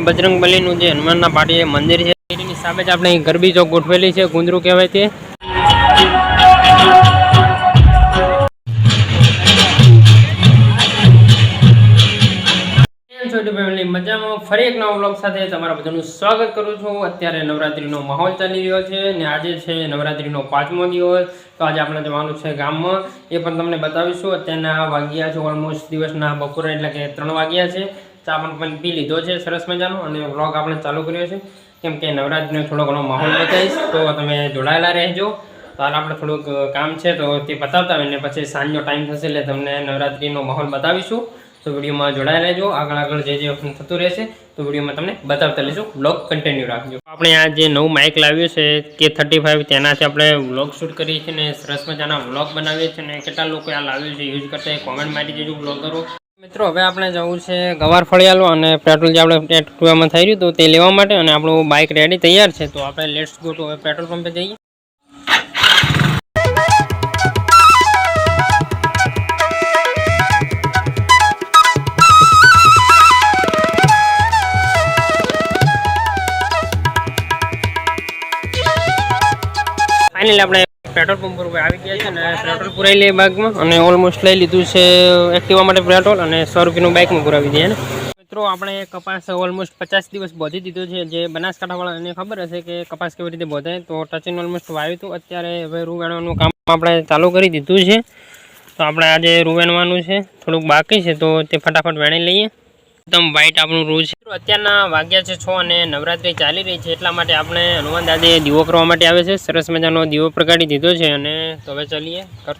બજરંગ બલીનું જે હનુમાનના પાટીએ મંદિર છે, એની સામે જ આપણે ગરબી ચોક ગોઠવેલી છે, ગુંદરું કહેવાય તે. નવા બ્લોગ સાથે તમારા બધાનું સ્વાગત કરું છું. અત્યારે નવરાત્રિનો માહોલ ચાલી રહ્યો છે ને આજે છે નવરાત્રીનો પાંચમો દિવસ. તો આજે આપણે જવાનું છે ગામમાં. એ પણ તમને બતાવીશું. અત્યારના વાગ્યા છે ઓલમોસ્ટ દિવસના બપોરે એટલે કે ત્રણ વાગ્યા છે. ચા પણ પી લીધો છે, સરસ મજાનો, અને વ્લોગ આપણે ચાલુ કર્યો છે. કેમ કે નવરાત્રીનો થોડો ઘણો માહોલ બતાવીશ, તો તમે જોડાયેલા રહેજો. તો હાલ આપણે થોડુંક કામ છે, તો તે બતાવતા હોય ને પછી સાંજનો ટાઈમ થશે એટલે તમને નવરાત્રીનો માહોલ બતાવીશું. તો વિડીયોમાં જોડાયેલા રહેજો. આગળ આગળ જે જે થતું રહેશે, તો વિડીયોમાં તમને બતાવતા લઈશું બ્લોગ કન્ટિન્યુ રાખજો. આપણે આ જે નવું માઇક લાવ્યું છે કે થર્ટી ફાઇવ તેનાથી આપણે વ્લોગ શૂટ કરીએ છીએ ને સરસ મજાના વ્લોગ બનાવીએ છીએ. ને કેટલા લોકો આ લાવ્યું છે યુઝ કરતા કોમેન્ટ મારી દેજો બ્લોગરો મિત્રો, હવે આપણે જવું છે ગવાર ફળિયાલો અને પેટ્રોલ જે આપણે ટુવામાં થઈ રહ્યું તો તે લેવા માટે અને આપણું બાઇક રેડી તૈયાર છે. તો આપણે લેટ્સ ગો ટુ હવે પેટ્રોલ પંપે જઈએ. ફાઇનલી આપણે પેટ્રોલ પંપ પર આવી ગયા છે અને પેટ્રોલ પુરાઈ લઈએ બાઇકમાં અને ઓલમોસ્ટ લઈ લીધું છે એક્ટિવા માટે પેટ્રોલ અને સો રૂપિયાનું બાઇકમાં પુરાવી દઈએ ને? મિત્રો, આપણે કપાસ ઓલમોસ્ટ પચાસ દિવસ બોધી દીધો છે. જે બનાસકાંઠાવાળાને ખબર હશે કે કપાસ કેવી રીતે બોધાય. તો ટચિંગ ઓલમોસ્ટ વાવ્યું હતું. અત્યારે હવે રૂવેણવાનું કામ આપણે ચાલુ કરી દીધું છે. તો આપણે આજે રૂ વેણવાનું છે. થોડુંક બાકી છે તો તે ફટાફટ વેણી લઈએ. એકદમ વ્હાઈટ આપણું રૂ છે અત્યારના વાગ્યા છે છ અને નવરાત્રી ચાલી રહી છે, એટલા માટે આપણે હનુમાન દાદે દીવો કરવા માટે આવે છે. સરસ મજાનો દીવો પ્રગાડી દીધો છે અને તો હવે ચાલીએ ઘર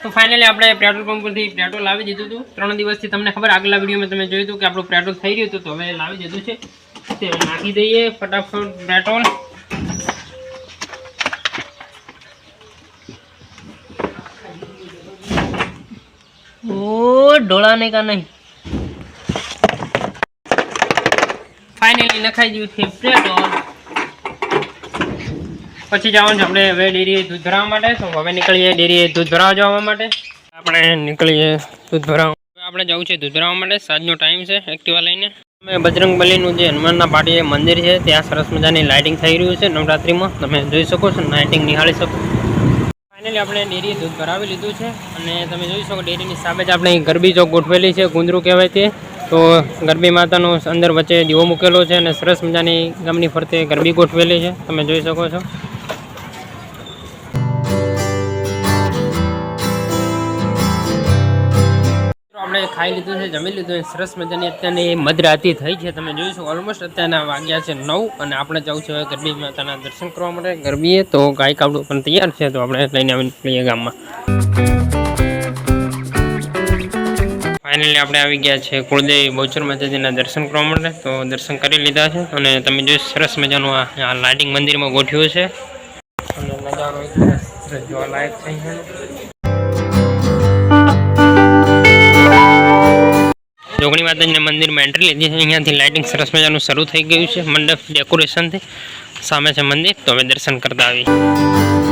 તો ફાઇનલી આપણે પેટ્રોલ પંપ પરથી પેટ્રોલ લાવી દીધું હતું. ત્રણ દિવસથી તમને ખબર, આગલા વિડીયોમાં તમે જોયું હતું કે આપણું પેટ્રોલ થઈ રહ્યું હતું, તો હવે લાવી દીધું છે. તે નાખી દઈએ ફટાફટ પેટ્રોલ. ઓ ઢોળાને કા નહીં? ફાઇનલી નખાઈ ગયું છે પેટ્રોલ. પછી જવાનું છે આપણે હવે ડેરીએ દૂધ ભરાવવા માટે. તો હવે નીકળીએ ડેરીએ દૂધ ભરાવા જવા માટે. આપણે નીકળીએ દૂધ ભરાવવા હવે આપણે જવું છે દૂધ ભરાવવા માટે. સાંજનો ટાઈમ છે એક્ટિવા લઈને. અમે બજરંગ બલીનું જે હનુમાનના પાટીએ મંદિર છે, ત્યાં સરસ મજાની લાઇટિંગ થઈ રહ્યું છે નવરાત્રિમાં. તમે જોઈ શકો છો, લાઇટિંગ નિહાળી શકો. ફાઇનલી આપણે ડેરીએ દૂધ ભરાવી લીધું છે. અને તમે જોઈ શકો ડેરીની સામે જ આપણે ગરબી ચોક ગોઠવેલી છે, ગુંદરું કહેવાય તે. તો ગરબી માતાનો અંદર વચ્ચે દીવો મૂકેલો છે અને સરસ મજાની ગામની ફરતે ગરબી ગોઠવેલી છે. તમે જોઈ શકો છો. આપણે ખાઈ લીધું છે, જમી લીધું છે. સરસ મજાની અત્યારની મધરાતી થઈ છે. તમે જોઈશું ઓલમોસ્ટ અત્યારના વાગ્યા છે નવ અને આપણે જવું છે ગરબી માતાના દર્શન કરવા માટે. ગરબીએ તો ગાય કાવડું પણ તૈયાર છે, તો આપણે લઈને આવીને ગામમાં. ફાઇનલી આપણે આવી ગયા છે કુળદેવી બહુચર માતાજીના દર્શન કરવા માટે. તો દર્શન કરી લીધા છે અને તમે જો સરસ મજાનું આ લાઇટિંગ મંદિરમાં ગોઠવ્યું છે. અને નજારો જોગણી માતાજીના મંદિરમાં એન્ટ્રી લીધી છે. અહીંયાથી લાઇટિંગ સરસ મજાનું શરૂ થઈ ગયું છે. મંડપ ડેકોરેશનથી સામે છે મંદિર. તો હવે દર્શન કરતા આવી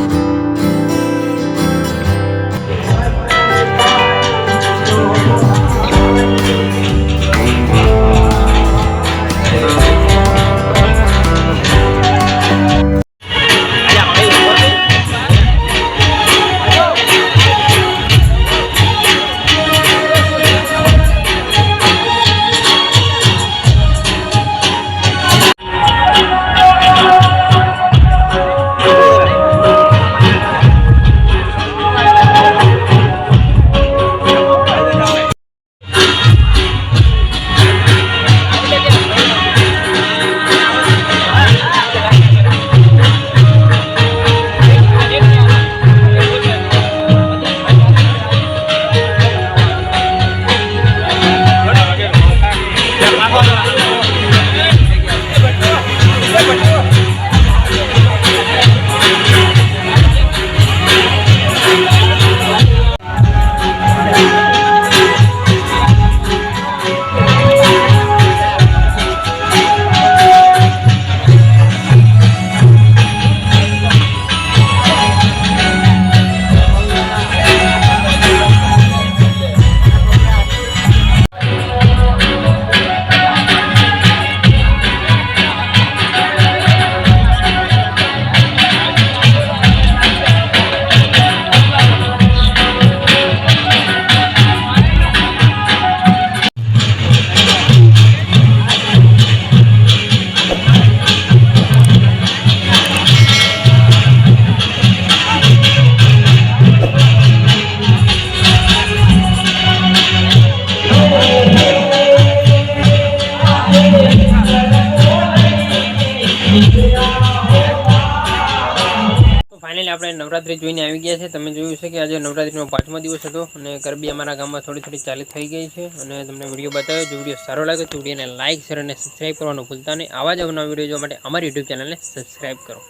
નવરાત્રી જોઈને આવી ગયા છે. તમે જોયું છે કે આજે નવરાત્રીનો પાંચમો દિવસ હતો અને ગરબી અમારા ગામમાં થોડી થોડી ચાલુ થઈ ગઈ છે અને તમને વીડિયો બતાવ્યો જો વીડિયો સારો લાગે તો વિડીયોને લાઇક શેર અને સબસ્ક્રાઈબ કરવાનું ભૂલતા નહીં. આવા જ અવનવા વીડિયો જોવા માટે અમારી યુટ્યુબ ચેનલને સબસ્ક્રાઈબ કરો.